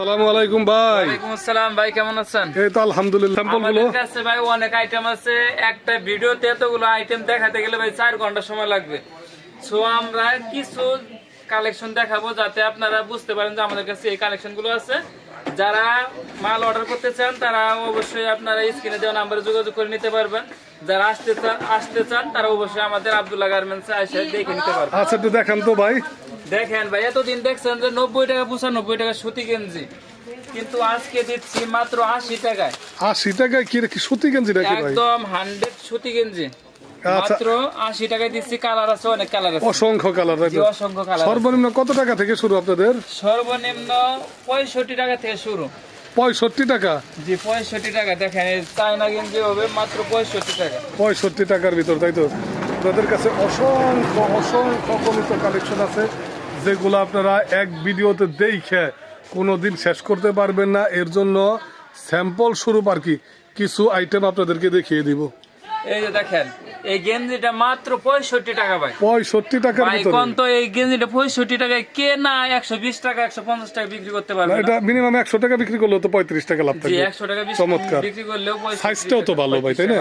সালামু আলাইকুম ভাই। ওয়ালাইকুম আসসালাম ভাই কেমন আছেন? এই তো আলহামদুলিল্লাহ স্যাম্পলগুলো। আমাদের কাছে ভাই অনেক আইটেম আছে। একটা ভিডিওতে এতগুলো আইটেম দেখাতে গেলে ভাই চার ঘণ্টা সময় লাগবে। সো আমরা কিছু কালেকশন দেখাবো যাতে আপনারা বুঝতে পারেন যে আমাদের কাছে এই কালেকশনগুলো আছে। যারা মাল অর্ডার করতে চান তারা অবশ্যই আপনারা স্ক্রিনে দেওয়া নাম্বারে যোগাযোগ করে নিতে পারবেন। যারা আসতে চান আসতে চান তারা অবশ্যই আমাদের আব্দুল্লাহ গার্মেন্টসে এসে দেখে নিতে পারবেন। আচ্ছা একটু দেখান তো ভাই। দেখেন ভাই এতদিন দেখছেন যে নব্বই টাকা পঁচানব্বই টাকা সুতি গেঞ্জি। কিন্তু আজকে দিচ্ছি মাত্র আশি টাকায়। আশি টাকায় কি সুতি গেঞ্জি একদম হান্ড্রেড সুতি গেঞ্জি। মাত্র আশি টাকায় দিচ্ছি কালার আছে অনেক কালার আছে। অসংখ্য কালার অসংখ্য কালার সর্বনিম্ন কত টাকা থেকে শুরু আপনাদের? সর্বনিম্ন পঁয়ষট্টি টাকা থেকে শুরু। পঁয়ষট্টি টাকা? জি পঁয়ষট্টি টাকা। দেখেন এই চায়না গেঞ্জি হবে মাত্র পঁয়ষট্টি টাকা। পঁয়ষট্টি টাকার ভিতর তাই তো? আপনাদের কাছে অসংখ্য অসংখ্য গণিত কালেকশন আছে যেগুলো আপনারা এক ভিডিওতে দেখে কোনোদিন শেষ করতে পারবেন না। এর জন্য স্যাম্পল স্বরূপ আর কি কিছু আইটেম আপনাদেরকে দেখিয়ে দিব। এই যে দেখেন এই গেঞ্জিটা মাত্র পঁয়ষট্টি টাকা ভাই। পঁয়ষট্টি টাকা এখন তো এই গেঞ্জিটা পঁয়ষট্টি টাকায় কে না একশো বিশ টাকা একশো পঞ্চাশ টাকা বিক্রি করতে পারবে এটা মিনিমাম একশো টাকা বিক্রি করলেও তো পঁয়ত্রিশ টাকা লাভ থাকবে। একশো টাকা চমৎকার। বিক্রি করলেও 65 সাইজটাও তো ভালো ভাই তাই না।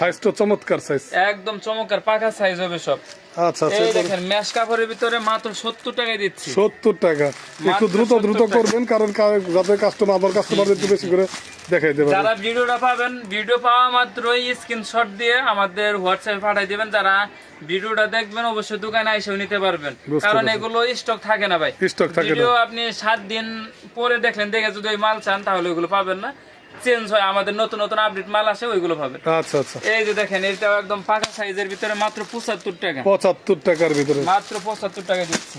সাইজটা চমৎকার সাইজ একদম চমৎকার পাকা সাইজ হবে সব। আচ্ছা আচ্ছা এই দেখেন ম্যাশ কাপড়ের ভিতরে মাত্র সত্তর টাকায় দিচ্ছি। সত্তর টাকা। একটু দ্রুত দ্রুত করবেন কারণ যাতে কাস্টমার আমার কাস্টমারদের একটু বেশি করে দেখাই দেবেন যারা ভিডিওটা পাবেন ভিডিও পাওয়া মাত্রই স্ক্রিনশট দিয়ে আমাদের হোয়াটসঅ্যাপে পাঠিয়ে দিবেন। যারা ভিডিওটা দেখবেন অবশ্যই দোকানে এসেও নিতে পারবেন। কারণ এগুলো স্টক থাকে না ভাই। Stock থাকে। ভিডিও আপনি সাত দিন পরে দেখলেন দেখে যদি ওই মাল চান তাহলে ওইগুলো পাবেন না। চেঞ্জ হয় আমাদের নতুন নতুন আপডেট মাল আসে ওইগুলো পাবেন আচ্ছা আচ্ছা। এই যে দেখেন এটাও একদম পাকা সাইজের ভিতরে মাত্র পঁচাত্তর টাকা। পঁচাত্তর টাকার ভিতরে। মাত্র পঁচাত্তর টাকা দিচ্ছি।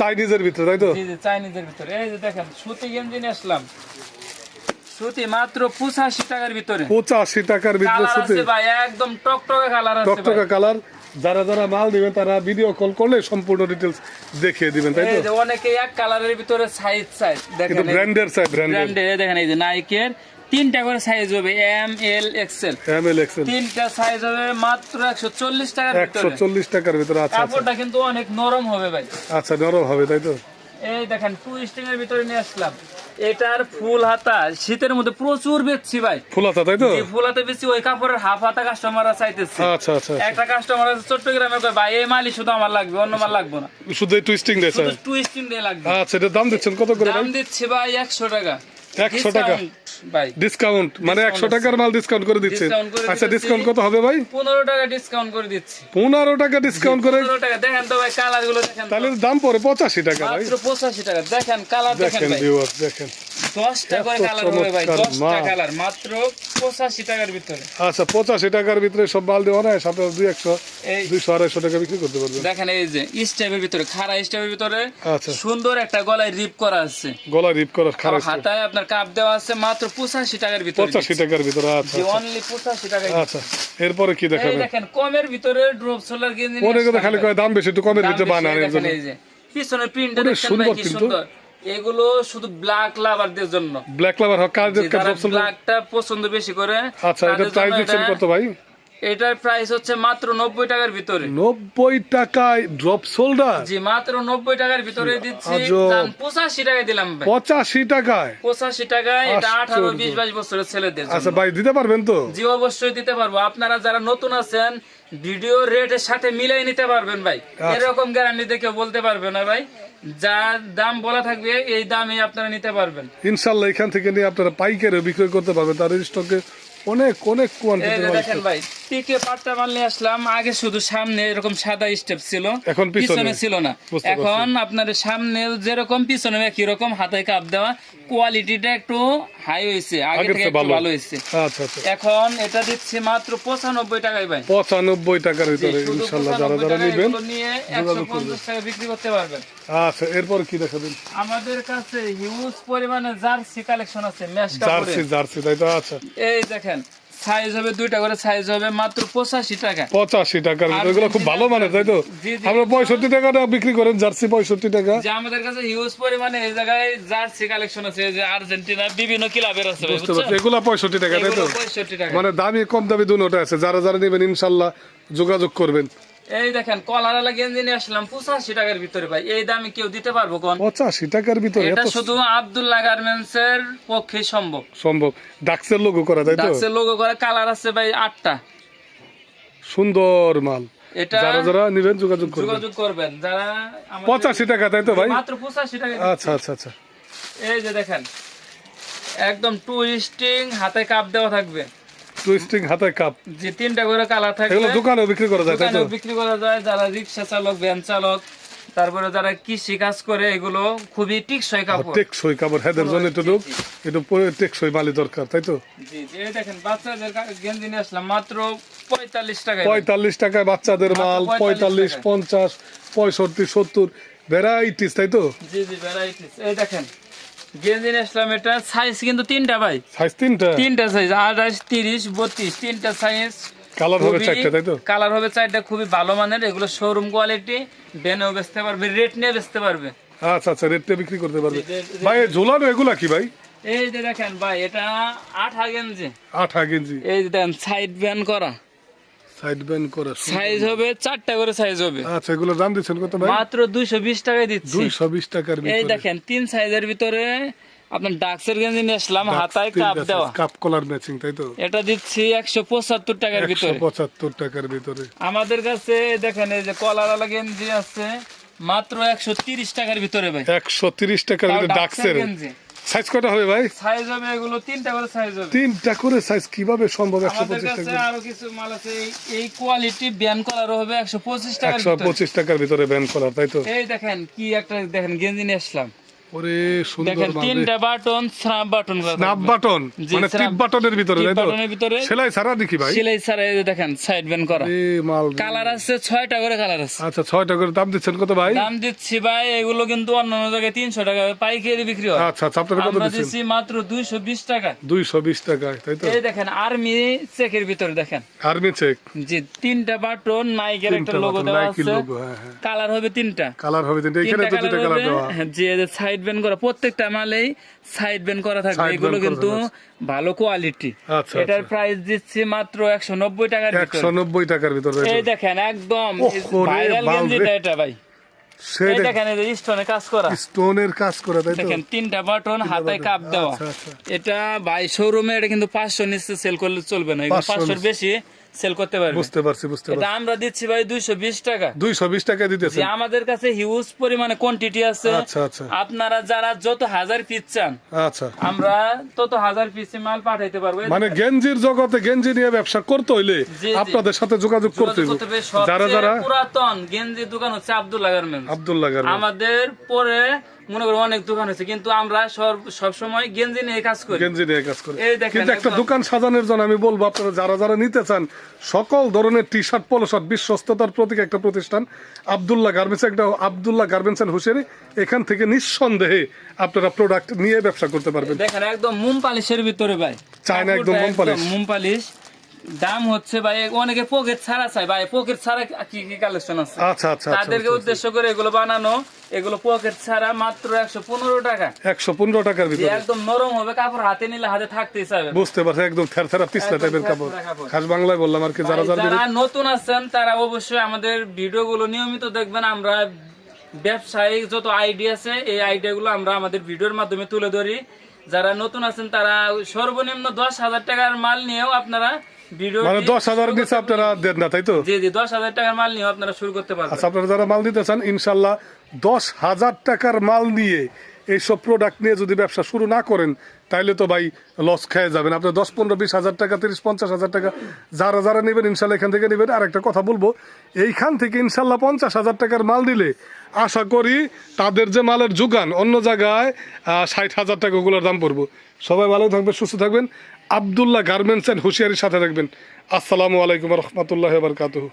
চাইনিজের ভিতরে তাই তো? জি জি চাইনিজের ভিতরে। এই যে দেখেন সুতি গেঞ্জি নিয়ে আসলাম। সুতি মাত্র পঁচাশি টাকার ভিতরে। পঁচাশি টাকার ভিতরে সুতি। আছে ভাই একদম টকটকে কালার আছে টকটকা। কালার যারা যারা মাল দিবেন তারা ভিডিও কল করলে সম্পূর্ণ ডিটেলস দেখিয়ে দিবেন তাই এই তো যে অনেকে এক কালারের ভিতরে সাইজ সাইজ দেখেন ব্র্যান্ডের ব্র্যান্ডের ব্র্যান্ডের দেখেন এই যে নাইকের তিনটা করে সাইজ হবে M L XL M L XL তিনটা সাইজ হবে মাত্র একশো চল্লিশ টাকার একশো ভিতরে চল্লিশ টাকার ভিতরে আচ্ছা আচ্ছা। কাপড়টা কিন্তু অনেক নরম হবে ভাই। আচ্ছা নরম হবে তাই তো? এই দেখেন টু স্টিং এর ভিতরে নিয়ে আসলাম। এটার ফুল হাতা শীতের মধ্যে প্রচুর বেচছি ভাই। ফুল হাতা তাই তো? ফুল হাতে বেশি ওই কাপড়ের হাফ হাতা কাস্টমাররা চাইতেছে। আচ্ছা আচ্ছা একটা কাস্টমার আছে চট্টগ্রামে কয় ভাই এই মালি শুধু আমার লাগবে অন্য মাল লাগবে না। শুধু টুইস্টিং দিয়েছে শুধু টু স্টিং দিয়ে লাগবে। আচ্ছা এটার দাম দিচ্ছেন কত করে দাম দিচ্ছি ভাই একশো টাকা। 100 টাকা? ডিসকাউন্ট মানে একশো টাকার মাল ডিসকাউন্ট করে দিচ্ছে। আচ্ছা ডিসকাউন্ট কত হবে ভাই? পনেরো টাকা ডিসকাউন্ট করে দিচ্ছি। পনেরো টাকা ডিসকাউন্ট করে। দেখেন তো ভাই কালারগুলো দেখেন তাহলে দাম পড়ে পঁচাশি টাকা ভাই। পঁচাশি টাকা। দেখেন কালার দেখেন দেখেন। দশটা করে কালার হবে ভাই দশটা কালার মাত্র পঁচাশি টাকার ভিতরে। আচ্ছা পঁচাশি টাকার ভিতরে সব মাল দেওয়া নয় সাথে দুই একশো দুইশো আড়াইশো টাকা বিক্রি করতে পারবেন দেখেন এই যে স্টেপের ভিতরে খাড়া স্টেপের ভিতরে আচ্ছা। সুন্দর একটা গলায় রিপ করা আছে। গলা রিপ আবার হাতায় আপনার কাপ দেওয়া আছে মাত্র পঁচাশি টাকার ভিতরে পঁচাশি টাকার ভিতরে আচ্ছা আচ্ছা। অনলি পঁচাশি আচ্ছা এরপরে কি দেখাবেন? দেখেন কমের ভিতরে ড্রপ সোলার গেঞ্জি করে খালি কয় দাম বেশি একটু কমের ভিতরে বানান পিছনের ভাই সুন্দর কি সুন্দর। এগুলো শুধু ব্ল্যাক লাভারদের জন্য। ব্ল্যাক লাভার হক কাজ ব্ল্যাকটা পছন্দ বেশি করে আচ্ছা এটা প্রাইস কত ভাই? এটার প্রাইস হচ্ছে মাত্র নব্বই টাকার ভিতরে। নব্বই টাকায় ড্রপ সোল্ডার জি মাত্র নব্বই টাকার ভিতরে দিচ্ছি। পঁচাশি টাকায় দিলাম ভাই। পঁচাশি টাকায়? পঁচাশি টাকায় এটা আঠারো বিশ বাইশ বছরের ছেলেদের আচ্ছা ভাই দিতে পারবেন তো? জি অবশ্যই দিতে পারব। আপনারা যারা নতুন আছেন ভিডিও রেটের সাথে মিলাই নিতে পারবেন ভাই। আচ্ছা। এরকম গ্যারান্টি দেখে বলতে পারবে না ভাই। যা দাম বলা থাকবে এই দামে আপনারা নিতে পারবেন। ইনশাল্লাহ এখান থেকে নিয়ে আপনারা পাইকারে বিক্রয় করতে পারবেন। তার স্টকে অনেক অনেক কোয়ান্টিটি দেখেন ভাই টিকে পাটটা মাল নিয়ে আসলাম। আগে শুধু সামনে এরকম সাদা স্টেপ ছিল এখন পিছনে। ছিল না। এখন আপনার সামনে যেরকম পিছনে একই রকম হাতে কাপ দেওয়া। কোয়ালিটিটা একটু হাই হয়েছে আগে থেকে একটু ভালো। হয়েছে। আচ্ছা আচ্ছা। এখন এটা দিচ্ছি মাত্র পঁচানব্বই টাকায় ভাই। পঁচানব্বই টাকার ভিতরে শুধু ইনশাল্লাহ যারা যারা নেবেন নিয়ে একশো পঞ্চাশ টাকা বিক্রি করতে পারবেন। আচ্ছা এরপর কি দেখাবেন? আমাদের কাছে হিউজ পরিমাণে জার্সি কালেকশন আছে মেশ কাপড়ে জার্সি জার্সি তাই তো? আচ্ছা। এই দেখেন সাইজ হবে দুইটা করে সাইজ হবে মাত্র পঁচাশি টাকা। পঁচাশি টাকার এগুলো খুব ভালো মানে তাই তো। আমরা পঁয়ষট্টি টাকাটা বিক্রি করেন জার্সি পঁয়ষট্টি টাকা। যে আমাদের কাছে হিউজ পরিমাণে এই জায়গায় জার্সি কালেকশন আছে যে আর্জেন্টিনা বিভিন্ন ক্লাবের আছে বুঝতে পারছি এগুলো পঁয়ষট্টি টাকা তাই তো? পঁয়ষট্টি টাকা। মানে দামি কম দামি দুটোটা আছে যারা যারা নেবেন ইনশাল্লাহ যোগাযোগ করবেন। এই দেখেন কলারালা গেঞ্জি নিয়ে আসলাম পঁচাশি টাকার ভিতরে ভাই। এই দামে কেউ দিতে পারব কোন? পঁচাশি টাকার ভিতরে এটা শুধু আব্দুল্লাহ গার্মেন্টস এর পক্ষে সম্ভব। সম্ভব। ডাক্সের লোগো করা তাই তো? ডাক্সের লোগো করে কালার আছে ভাই আটটা। সুন্দর মাল। এটা যারা যারা নিবেন যোগাযোগ করবেন। যোগাযোগ করবেন যারা পঁচাশি টাকা তাই তো ভাই? মাত্র পঁচাশি টাকা আচ্ছা আচ্ছা আচ্ছা। এই যে দেখেন একদম টুইস্টিং হাতে কাপ দেওয়া থাকবে। টুইস্টিং হাতে কাপ যে তিনটা করে কালার থাকবে এগুলো দোকানেও বিক্রি করা যায় তাই তো? দোকানেও বিক্রি করা যায় যারা রিক্সা চালক ভ্যান চালক তারপরে যারা কৃষি কাজ করে এগুলো খুবই টিকসই কাপড়। টেকসই কাপড় হেদের জন্য একটু লোক একটু টেকসই দরকার তাই তো? জি দেখেন বাচ্চাদের গেঞ্জি নিয়ে আসলাম মাত্র পঁয়তাল্লিশ টাকায়। পঁয়তাল্লিশ টাকায় বাচ্চাদের মাল 45 পঁয়তাল্লিশ। পঞ্চাশ পঁয়ষট্টি সত্তর ভ্যারাইটিস তাই তো? জি জি ভ্যারাইটিস এই দেখেন গেঞ্জি নিয়ে এটা সাইজ কিন্তু তিনটা ভাই। সাইজ তিনটা? তিনটা সাইজ আঠাশ তিরিশ বত্রিশ তিনটা সাইজ কালার হবে চারটা তাই তো? কালার হবে চারটা খুবই ভালো মানের। এগুলো শোরুম কোয়ালিটি বেনেও বেচতে পারবে রেট নিয়ে বেচতে পারবে। আচ্ছা আচ্ছা রেটটা বিক্রি করতে পারবে। ভাই ঝোলানো এগুলা কি ভাই? এই যে দেখেন ভাই এটা আঠা গেঞ্জি। আঠা গেঞ্জি। এই যে দেখেন সাইড ব্যান করা। সাইড ব্যান্ড করা সাইজ হবে চারটা করে সাইজ হবে। আচ্ছা এগুলো দাম দিচ্ছেন কত ভাই? মাত্র দুইশো বিশ টাকায় দিচ্ছি। দুইশো বিশ টাকার এই দেখেন তিন সাইজের ভিতরে আপনার ডাক্সের গেঞ্জি নিয়ে আসলাম হাতায় কাপ দেওয়া। কাপ কলার ম্যাচিং তাই তো? এটা দিচ্ছি একশো পঁচাত্তর টাকার ভিতরে। পঁচাত্তর টাকার ভিতরে। আমাদের কাছে দেখেন এই যে কলার গেঞ্জি আছে মাত্র একশো তিরিশ টাকার ভিতরে ভাই। একশো তিরিশ টাকার ভিতরে ডাক্সের। গেঞ্জি। সাইজ কটা হবে ভাই? সাইজ হবে এগুলো তিনটা করে সাইজ হবে। তিনটা করে সাইজ কীভাবে সম্ভব? একশো আমাদের পঁচিশ কাছে টাকা আরও কিছু মাল আছে এই- কোয়ালিটি ব্যান কলার হবে একশো পঁচিশ টাকার একশো ভিতরে পঁচিশ টাকার ভিতরে ব্যান কলার তাই তো? এই দেখেন কি একটা দেখেন গেঞ্জি নিয়ে আসলাম। ওরে সুন্দর তিনটা button snap button snap button মানে টিপ বাটনের ভিতরে তাই তো? বাটনের ভিতরে। সেলাই ছাড়া দেখি ভাই? সেলাই ছাড়া এই দেখেন সাইড ব্যান করা। মাল কালার আছে ছয়টা করে কালার আছে। আচ্ছা ছয়টা করে দাম দিচ্ছেন কত ভাই? দাম দিচ্ছি ভাই এগুলো কিন্তু অন্যান্য জায়গায় তিনশো টাকা পাইকারি বিক্রি হয়। আচ্ছা আচ্ছা আপনারা কত দিচ্ছেন? দিচ্ছি মাত্র দুইশো বিশ টাকা। দুইশো বিশ তাই তো? এই দেখেন আর্মি চেকের ভিতরে দেখেন। আর্মি চেক যে তিনটা বাটন নাইকের একটা লোগো দেওয়া আছে। লোগো হ্যাঁ হ্যাঁ। কালার হবে তিনটা। কালার হবে তিনটা এখানে কালার কালার যে সাইড ব্যান করা প্রত্যেকটা মালেই সাইড করা থাকবে। এগুলো কিন্তু ভালো কোয়ালিটি আচ্ছা, এটার আচ্ছা। প্রাইস দিচ্ছি মাত্র একশো নব্বই টাকার ভিতরে। টাকার ভিতরে এই দেখেন একদম ভাইরাল গেঞ্জিটা এটা ভাই। সে দেখেন এই যে স্টোনে কাজ করা। স্টোনের কাজ করে তাই তো? দেখেন তিনটা বাটন হাতে কাপ দেওয়া। আচ্ছা। এটা বাই শোরুমে এটা কিন্তু পাঁচশো নিচে সেল করলে চলবে না। এগুলো 500 পাঁচশোর বেশি। সেল করতে পারবে। বুঝতে পারছি বুঝতে পারছি। আমরা দিচ্ছি ভাই দুইশো বিশ টাকা। দুইশো বিশ টাকা দিতেছে আমাদের কাছে হিউজ পরিমাণে কোয়ান্টিটি আছে। আচ্ছা আচ্ছা। আপনারা যারা যত হাজার পিস চান আচ্ছা। আমরা তত হাজার পিস মাল পাঠাইতে পারব। মানে গেঞ্জির জগতে গেঞ্জি নিয়ে ব্যবসা করতে হইলে আপনাদের সাথে যোগাযোগ করতে হবে। যারা যারা পুরাতন গেঞ্জি দোকান হচ্ছে আব্দুল্লাহ গার্মেন্টস আব্দুল্লাহ গার্মেন্টস আমাদের পরে মনে করো অনেক দোকান হয়েছে কিন্তু আমরা সব সময় গেঞ্জি নিয়ে কাজ করি। গেঞ্জি নিয়ে কাজ করে। এই দেখেন কিন্তু একটা দোকান সাজানোর জন্য আমি বলব আপনারা যারা যারা নিতে চান সকল ধরনের টি শার্ট পলো শার্ট বিশ্বস্ততার প্রতীক একটা প্রতিষ্ঠান আব্দুল্লাহ গার্মেন্টস একটা আব্দুল্লাহ গার্মেন্টস এন্ড হুশিয়ারি এখান থেকে নিঃসন্দেহে আপনারা প্রোডাক্ট নিয়ে ব্যবসা করতে পারবেন। দেখেন একদম মোম পালিশের ভিতরে ভাই। চায়না একদম মোম পালিশ। মোম পালিশ। দাম হচ্ছে ভাই অনেকে পকেট ছাড়া চাই ভাই পকেট ছাড়া কি কি কালেকশন আছে? আচ্ছা আচ্ছা আচ্ছা তাদেরকে উদ্দেশ্য করে এগুলো বানানো এগুলো পকেট ছাড়া মাত্র একশো পনেরো টাকা। একশো পনেরো টাকার ভিতরে। একদম নরম হবে কাপড় হাতে নিলে হাতে থাকতেই বুঝতে একদম পিছলা টাইপের কাপড়। খাস বাংলায় বললাম আর কি যারা যারা নতুন আছেন তারা অবশ্যই আমাদের ভিডিও গুলো নিয়মিত দেখবেন। আমরা ব্যবসায়িক যত আইডিয়া আছে এই আইডিয়া গুলো আমরা আমাদের ভিডিওর মাধ্যমে তুলে ধরি। যারা নতুন আছেন তারা সর্বনিম্ন দশ হাজার টাকার মাল নিয়েও আপনারা মানে দশ হাজার নিচে আপনারা দেন না তাই তো? জি জি দশ হাজার টাকার মাল নিয়েও আপনারা শুরু করতে পারবেন। আচ্ছা আপনারা যারা মাল দিতে চান ইনশাল্লাহ দশ হাজার টাকার মাল নিয়ে এইসব প্রোডাক্ট নিয়ে যদি ব্যবসা শুরু না করেন তাইলে তো ভাই লস খেয়ে যাবেন। আপনি দশ পনেরো বিশ হাজার টাকা তিরিশ পঞ্চাশ হাজার টাকা যারা যারা নেবেন ইনশাল্লাহ এখান থেকে নেবেন। আর একটা কথা বলব এইখান থেকে ইনশাল্লাহ পঞ্চাশ হাজার টাকার মাল দিলে আশা করি তাদের যে মালের যোগান অন্য জায়গায় ষাট হাজার টাকা ওগুলোর দাম পড়ব। সবাই ভালো থাকবেন সুস্থ থাকবেন। আবদুল্লাহ গার্মেন্টস অ্যান্ড হুঁশিয়ারির সাথে থাকবেন। আসসালামু আলাইকুম রহমতুল্লাহ বারকাতুহ।